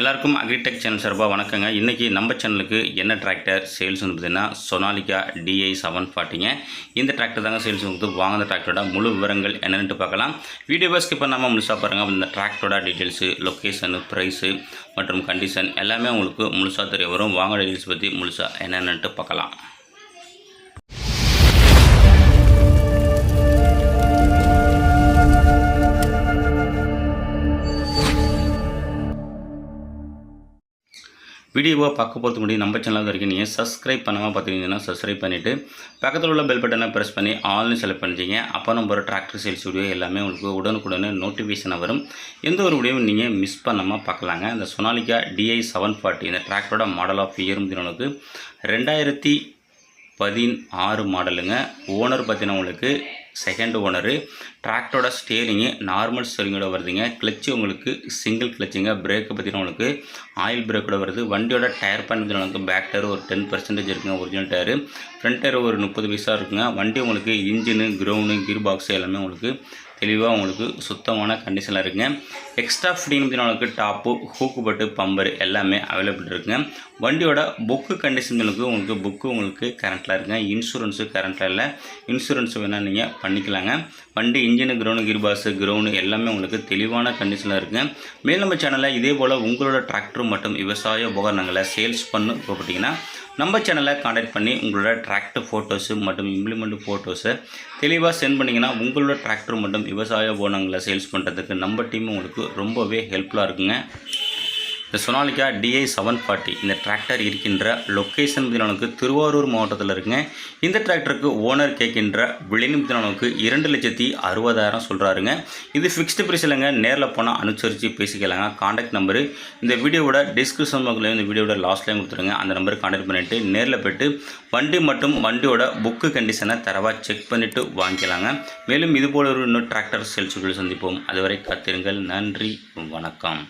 எல்லாருக்கும் agritech channel சார்பாக வணக்கங்க. இன்றைக்கி நம்ம சேனலுக்கு என்ன டிராக்டர் சேல்ஸ் வந்து பார்த்தீங்கன்னா சொனாலிகா டிஐ செவன் ஃபார்ட்டிங்க இந்த டிராக்டர் தாங்க சேல்ஸ் வந்து வாங்க அந்த டிராக்டரோட முழு விவரங்கள் என்னென்னு பார்க்கலாம். வீடியோவை ஸ்கிப் பண்ணாமல் முழுசாக பாருங்கள் இந்த டிராக்டரோட டீட்டெயில்ஸு லொக்கேஷனு ப்ரைஸு மற்றும் கண்டிஷன் எல்லாமே உங்களுக்கு முழுசாக தெரிய வரும். வாங்க டீட்டெயில்ஸ் பற்றி முழுசாக என்னென்னட்டு பார்க்கலாம். வீடியோவை பார்க்க போகிறதுக்கு முன்னாடி நம்ம சேனலாக வரைக்கும் நீங்கள் சப்ஸ்கிரைப் பண்ணாமல் பார்த்துக்கிங்கன்னா சப்ஸ்கிரைப் பண்ணிவிட்டு பக்கத்தில் உள்ள பெல் பட்டனை ப்ரெஸ் பண்ணி ஆல்னு செலக்ட் பண்ணிட்டீங்க. அப்போ நம்ம டிராக்டர் சேல்ஸ் வீடியோ எல்லாமே உங்களுக்கு உடனுக்குடனே நோட்டிஃபிகேஷன் வரும். எந்த ஒரு வீடியோவும் நீங்கள் மிஸ் பண்ணாமல் பார்க்கலாங்க. இந்த சொனாலிக்கா டிஐ செவன் ஃபார்ட்டி இந்த டிராக்டரோட மாடல் ஆஃப் இயர் உங்களுக்கு ரெண்டாயிரத்தி பதினாறு மாடலுங்க ஓனர் பார்த்தீங்கன்னா உங்களுக்கு செகண்ட் ஓனரு டிராக்டரோட ஸ்டேரிங்கு நார்மல் ஸ்டேரிங்கோட வருதுங்க. கிளச்சு உங்களுக்கு சிங்கிள் கிளச்சுங்க பிரேக்கு பார்த்தீங்கன்னா உங்களுக்கு ஆயில் பிரேக்கோட வருது. வண்டியோட டயர் பண்ணி உங்களுக்கு பேக் டயர் ஒரு டென் பர்சன்டேஜ் இருக்குங்க ஒரிஜினல் டயரு ஃப்ரண்ட் டயர் ஒரு முப்பது பைசா இருக்குங்க. வண்டி உங்களுக்கு இன்ஜினு கிரவுண்டு கீர் பாக்ஸு எல்லாமே உங்களுக்கு தெளிவாக உங்களுக்கு சுத்தமான கண்டிஷனில் இருக்குங்க. எக்ஸ்ட்ரா ஃபிட்டிங் உங்களுக்கு டாப்பு ஹூக்கு பட்டு பம்பர் எல்லாமே அவைலபிள் இருக்குங்க. வண்டியோட புக்கு கண்டிஷன்களுக்கு உங்களுக்கு புக்கு உங்களுக்கு கரண்ட்டில் இருக்குங்க. இன்சூரன்ஸு கரண்ட்டில் இல்லை. இன்சூரன்ஸ் வேணால் நீங்கள் பண்ணிக்கலாங்க. வண்டி இன்ஜினு கிரவுண்டு கிர்பாஸு கிரௌண்டு எல்லாமே உங்களுக்கு தெளிவான கண்டிஷனில் இருக்குங்க. மேலும் நம்ம சேனலில் இதே போல் உங்களோட டிராக்டர் மற்றும் விவசாய உபகரணங்களை சேல்ஸ் பண்ணு போட்டிங்கன்னா நம்ம சேனலை காண்டாக்ட் பண்ணி உங்களோட டிராக்டர் ஃபோட்டோஸு மற்றும் இம்ப்ளிமெண்ட் ஃபோட்டோஸை தெளிவாக சென்ட் பண்ணிங்கன்னா உங்களோட டிராக்டர் மற்றும் விவசாய போனங்களை சேல்ஸ் பண்ணுறதுக்கு நம்ம டீம் உங்களுக்கு ரொம்பவே ஹெல்ப்ஃபுல்லாக இருக்குங்க. இந்த சொனாலிக்கா டிஐ செவன் ஃபார்ட்டி இந்த டிராக்டர் இருக்கின்ற லொக்கேஷன் தினவனுக்கு திருவாரூர் மாவட்டத்தில் இருக்குங்க. இந்த டிராக்டருக்கு ஓனர் கேட்கின்ற விலையும் நமக்கு இரண்டு லட்சத்தி அறுபதாயிரம் சொல்கிறாருங்க இது ஃபிக்ஸ்டு ப்ரைஸ் இல்லைங்க நேரில் போனால் அனுசரித்து பேசிக்கலாங்க. காண்டாக்ட் நம்பரு இந்த வீடியோவோட டிஸ்கிரிப்ஷன் பாக்ஸ்லையும் இந்த வீடியோட லாஸ்ட்லையும் கொடுத்துருங்க. அந்த நம்பருக்கு காண்டாக்ட் பண்ணிவிட்டு நேரில் போய்ட்டு வண்டி மற்றும் வண்டியோட புக்கு கண்டிஷனை தரவாக செக் பண்ணிவிட்டு வாங்கிக்கலாங்க. மேலும் இதுபோல ஒரு இன்னும் டிராக்டர் சேல்ஸ் சந்திப்போம். அதுவரை காத்திருங்கள். நன்றி. வணக்கம்.